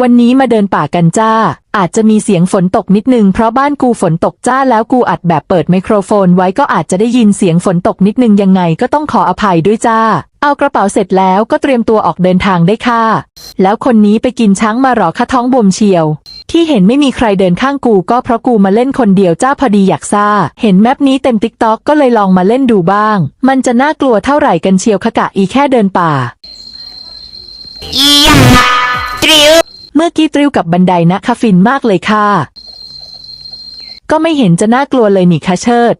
วันนี้มาเดินป่ากันจ้า อาจจะมีเสียงฝนตกนิดนึงเพราะบ้านกูฝนตกจ้าแล้วกูอัดแบบเปิดไมโครโฟนไว้ก็อาจจะได้ยินเสียงฝนตกนิดนึงยังไงก็ต้องขออภัยด้วยจ้า เอากระเป๋าเสร็จแล้วก็เตรียมตัวออกเดินทางได้ค่ะ แล้วคนนี้ไปกินช้างมาหรอคะท้องบวมเชียว ที่เห็นไม่มีใครเดินข้างกูก็เพราะกูมาเล่นคนเดียวจ้าพอดีอยากซ่า เห็นแมปนี้เต็มติ๊กต็อกก็เลยลองมาเล่นดูบ้าง มันจะน่ากลัวเท่าไหร่กันเชียวคะกะอีแค่เดินป่าอีหยาตริว มื่อกี้ตริวกับบันไดนะคาฟินมากเลยค่ะ ก็ไม่เห็นจะน่ากลัวเลยนี่คะเชิด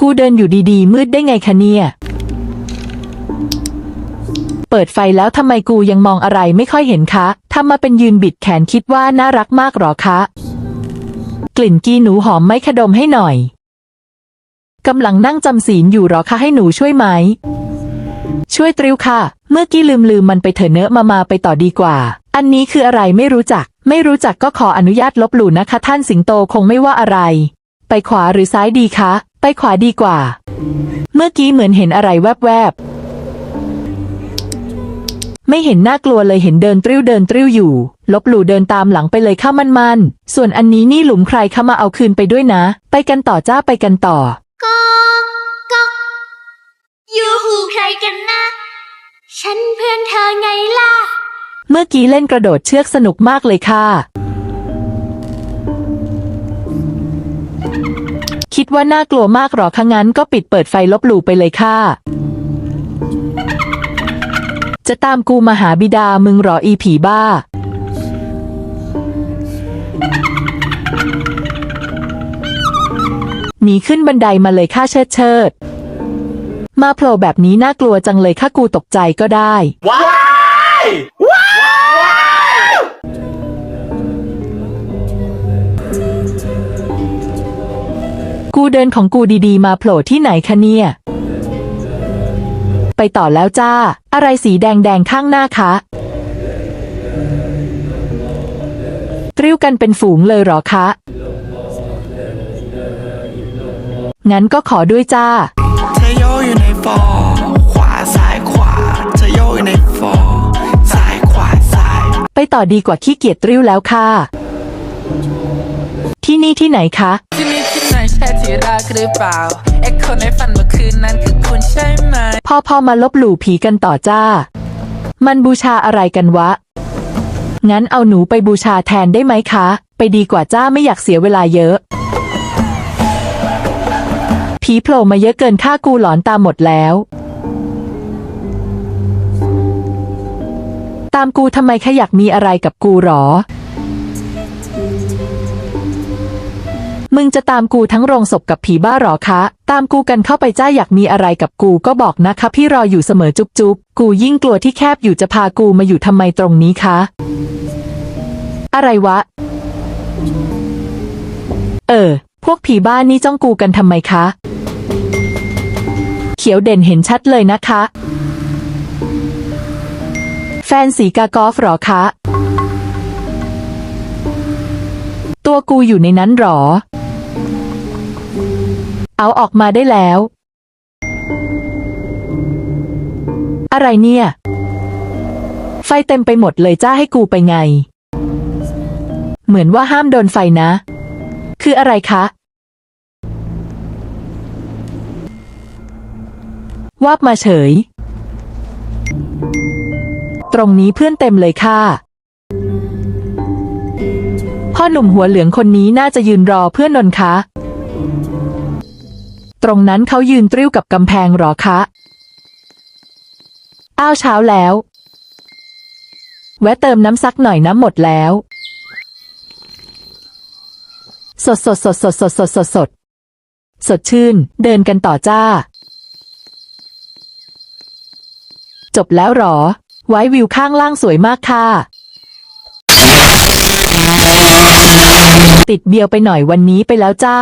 กูเดินอยู่ดีๆ มืดได้ไงคะเนี่ย เปิดไฟแล้วทำไมกูยังมองอะไรไม่ค่อยเห็นคะทำมาเป็นยืนบิดแขนคิดว่าน่ารักมากหรอคะ กลิ่นกีหนูหอมไมคะดมให้หน่อยกำลังนั่งจำศีลอยู่หรอคะให้หนูช่วยไหม ช่วยตริวค่ะ เมื่อกี้ลืมลืมมันไปเถอะเนอะมามาไปต่อดีกว่า อันนี้คืออะไรไม่รู้จัก ไม่รู้จักก็ขออนุญาตลบหลู่นะคะ ท่านสิงโตคงไม่ว่าอะไร ไปขวาหรือซ้ายดีคะ ไปขวาดีกว่า เมื่อกี้เหมือนเห็นอะไรแวบๆ ไม่เห็นน่ากลัวเลยเห็นเดินตริ้วเดินตริ้วอยู่ ลบหลู่เดินตามหลังไปเลยเข้ามันมันส่วนอันนี้นี่หลุมใครเข้ามาเอาคืนไปด้วยนะ ไปกันต่อจ้าไปกันต่อก็ก็ ยูหูใครกันนะ ฉันเพื่อนเธอไงล่ะ เมื่อกี้เล่นกระโดดเชือกสนุกมากเลยค่ะ คิดว่าน่ากลัวมากหรอคะงั้นก็ปิดเปิดไฟลบหลู่ไปเลยค่ะ จะตามกูมาหาบิดามึงหรออีผีบ้า หนีขึ้นบันไดมาเลยค่าเชิดเชิด มาโผล่แบบนี้น่ากลัวจังเลยค่ากูตกใจก็ได้กูเดินของกูดีๆ มาโผล่ที่ไหนคะเนี่ย ไปต่อแล้วจ้า อะไรสีแดงๆข้างหน้าคะตริ้วกันเป็นฝูงเลยเหรอคะ งั้นก็ขอด้วยจ้าเธอโยกอยู่ในฟอร์ขวาซ้ายขวาเธอโยกอยู่ในฟอร์ซ้ายขวาซ้าย ไปต่อดีกว่าขี้เกียจตริ้วแล้วค่ะ ที่นี่ที่ไหนคะ ที่นี่ที่ไหนใช่ที่รักหรือเปล่าไอ้คนในฝันเมื่อคืนนั้นคือคุณใช่ไหม พอพอมาลบหลู่ผีกันต่อจ้า มันบูชาอะไรกันวะ งั้นเอาหนูไปบูชาแทนได้ไหมคะ ไปดีกว่าจ้าไม่อยากเสียเวลาเยอะ ผีโผล่มาเยอะเกินค่ากูหลอนตามหมดแล้ว ตามกูทำไมแค่อยากมีอะไรกับกูหรอ มึงจะตามกูทั้งโรงศพกับผีบ้าหรอคะ ตามกูกันเข้าไปจ้าอยากมีอะไรกับกูก็บอกนะคะพี่รออยู่เสมอจุ๊บจุ๊บกูยิ่งกลัวที่แคบอยู่จะพากูมาอยู่ทำไมตรงนี้คะ อะไรวะ เออ พวกผีบ้านนี่จ้องกูกันทำไมคะ ขียวเด่นเห็นชัดเลยนะคะ แฟนสีกากอฟหรอคะ ตัวกูอยู่ในนั้นหรอ เอาออกมาได้แล้ว อะไรเนี่ย ไฟเต็มไปหมดเลยจ้าให้กูไปไง เหมือนว่าห้ามโดนไฟนะ คืออะไรคะ วาบมาเฉย ตรงนี้เพื่อนเต็มเลยค่ะ พ่อหนุ่มหัวเหลืองคนนี้น่าจะยืนรอเพื่อนนนคะ ตรงนั้นเขายืนตริ้วกับกำแพงหรอคะ อ้าวเช้าแล้ว แวะเติมน้ำซักหน่อยน้ำหมดแล้ว สดสดสดสดสดสดสดสดสดชื่น เดินกันต่อจ้า จบแล้วหรอ ไว้วิวข้างล่างสวยมากค่ะ ติดเบียวไปหน่อยวันนี้ไปแล้วจ้า